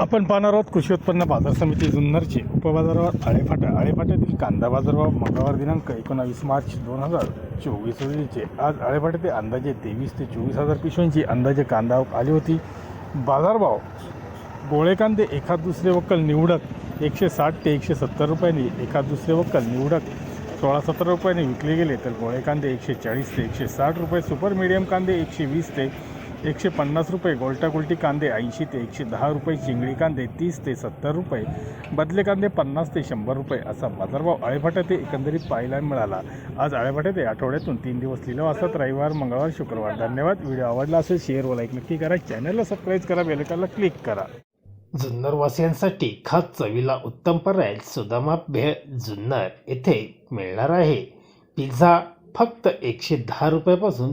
आपण पाहणार आहोत कृषी उत्पन्न बाजार समिती जुन्नरचे. उपबाजारावर आळेफाटा. आळेफाट्यातील कांदा बाजारभाव मंगळवार दिनांक एकोणावीस मार्च दोन हजार चोवीस रोजीचे आज आळेफाट्यात अंदाजे तेवीस ते चोवीस हजार पिशव्यांची अंदाजे कांदा आली होती. बाजारभाव गोळे कांदे एखाद दुसरे वक्कल निवडक एकशे साठ ते एकशे सत्तर रुपयांनी एखाद दुसरे वक्कल निवडक सोळा सतरा रुपयांनी विकले गेले तर गोळे कांदे एकशे चाळीस ते एकशे साठ रुपये सुपर मिडियम कांदे एकशे वीस ते एकशे पन्नास रुपये गोलटागोलटी कांदे ऐंशी ते एकशे दहा रुपये चिंगडी कांदे तीस ते सत्तर रुपये बदले कांदे पन्नास ते शंभर रुपये असा बाजारभाव आळेफाट्यात एकंदरीत पाहायला मिळाला. आज आळेफाट्यात आठवड्यातून तीन दिवस लिहिला असतात रविवार मंगळवार शुक्रवार. धन्यवाद. व्हिडिओ आवडला असेल शेअर व लाईक नक्की करा. चॅनलला सबस्क्राईब करा बेलकाला क्लिक करा. जुन्नरवासियांसाठी खास चवीला उत्तम पर्याय सुदामा भेळ जुन्नर येथे मिळणार आहे. पिझ्झा फक्त एकशे दहा रुपयापासून